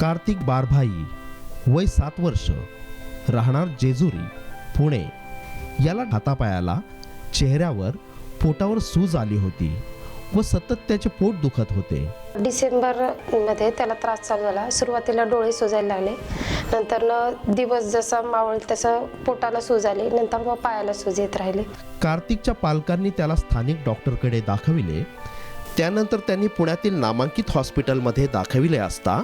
कार्तिक बारभाई वय सात वर्ष राहणार जेजुरी पुणे. याला हातापायाला चेहऱ्यावर पोटावर सूज आली होती व सतत त्याचे पोट दुखत होते. डिसेंबरमध्ये त्याला त्रास चालू झाला. सुरुवातीला डोळे सुजायला लागले. नंतर दिवस जसा मावळ तसं पोटाला सूज आली. नंतर मग पायाला सूज येत राहिली. कार्तिकच्या पालकांनी त्याला स्थानिक डॉक्टरकडे दाखविले. त्यानंतर त्यांनी पुण्यातील नामांकित हॉस्पिटलमध्ये दाखविले असता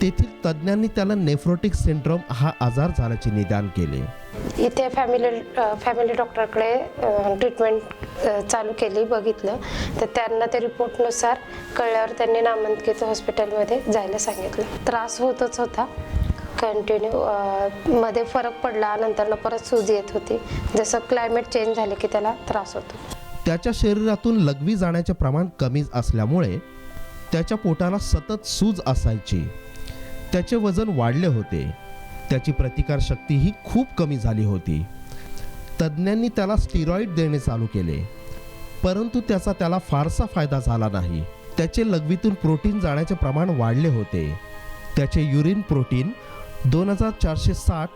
तेथील तज्ज्ञांनी त्याला नेफ्रोटिक सिंड्रोम हा आजार झाल्याचे निदान केले. इथे फॅमिली फॅमिली डॉक्टरकडे ट्रीटमेंट चालू केली बघितलं. तर त्यांना ते रिपोर्टनुसार कळल्यावर त्यांनी नामांकित हॉस्पिटलमध्ये जायला सांगितलं. त्रास होतच होता. कंटिन्यू मध्ये फरक पडला नंतर परत सूज येत होती. जसं क्लायमेट चेंज झाले की त्याला त्रास होतो. त्याच्या शरीरातून लघवी जाण्याचे प्रमाण कमी असल्यामुळे त्याच्या पोटाला सतत सूज असायची. त्याचे वजन वाढले होते. त्याची प्रतिकारशक्तीही खूप कमी झाली होती. तज्ज्ञांनी त्याला स्टिरॉईड देणे चालू केले. परंतु त्याचा त्याला फारसा फायदा झाला नाही. त्याचे लघवीतून प्रोटीन जाण्याचे प्रमाण वाढले होते. त्याचे युरिन प्रोटीन दोन हजार चारशे साठ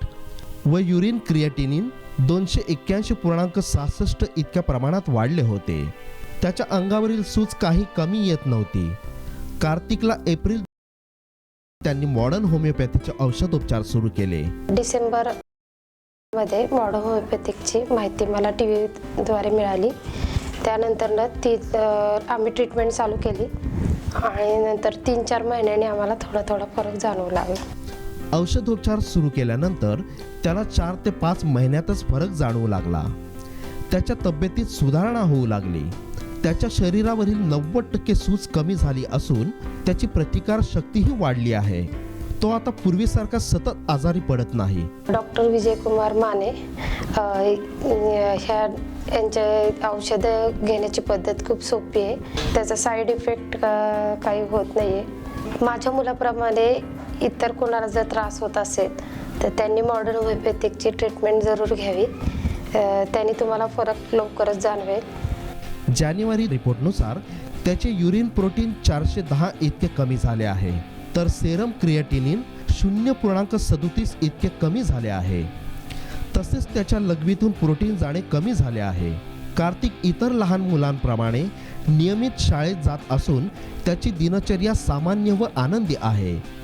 व युरिन क्रिएटिनिन दोनशे एक्क्याऐंशी पूर्णांक सहासष्ट इतक्या प्रमाणात वाढले होते. त्याच्या अंगावरील सूज काही कमी येत नव्हती. कार्तिकला एप्रिल त्यांनी मॉडर्न होमिओपॅथीचे औषधोपचार सुरू केले. डिसेंबरमध्ये मॉडर्न होमिओपॅथिकची माहिती मला टी व्हीद्वारे मिळाली. त्यानंतर ना ती आम्ही ट्रीटमेंट चालू केली. आणि नंतर तीन चार महिन्यांनी आम्हाला थोडा थोडा फरक जाणवू लागला. औषधोपचार सुरू केल्यानंतर त्याला चार ते पाच महिन्यातच फरक जाणवू लागला. त्याच्या तब्येतीत सुधारणा होऊ लागली. त्याच्या शरीरावरील नव्वद टक्के सूज कमी झाली असून त्याची प्रतिकार शक्तीही वाढली आहे. तो आता पूर्वीसारखा सतत आजारी पडत नाही. डॉक्टर विजयकुमार माने ह्या यांचे औषधं घेण्याची पद्धत खूप सोपी आहे. त्याचा साईड इफेक्ट काही होत नाही आहे माझ्या मुलाप्रमाणे इतर कोणाला जर त्रास होत असेल तर त्यांनी मॉडर्न होमिओपॅथिकची ट्रीटमेंट जरूर घ्यावी. त्यांनी तुम्हाला फरक लवकरच जाणवेल. जानेवारी रिपोर्टनुसार त्याचे युरिन प्रोटीन चारशे दहा इतके कमी झाले आहे. तर सेरम क्रिएटिनिन शून्य पूर्णांक सदोतीस इतके कमी झाले आहे. तसेच त्याच्या लघवीतून प्रोटीन जाणे कमी झाले आहे. कार्तिक इतर लहान मुलांप्रमाणे नियमित शाळेत जात असून त्याची दिनचर्या सामान्य व आनंदी आहे.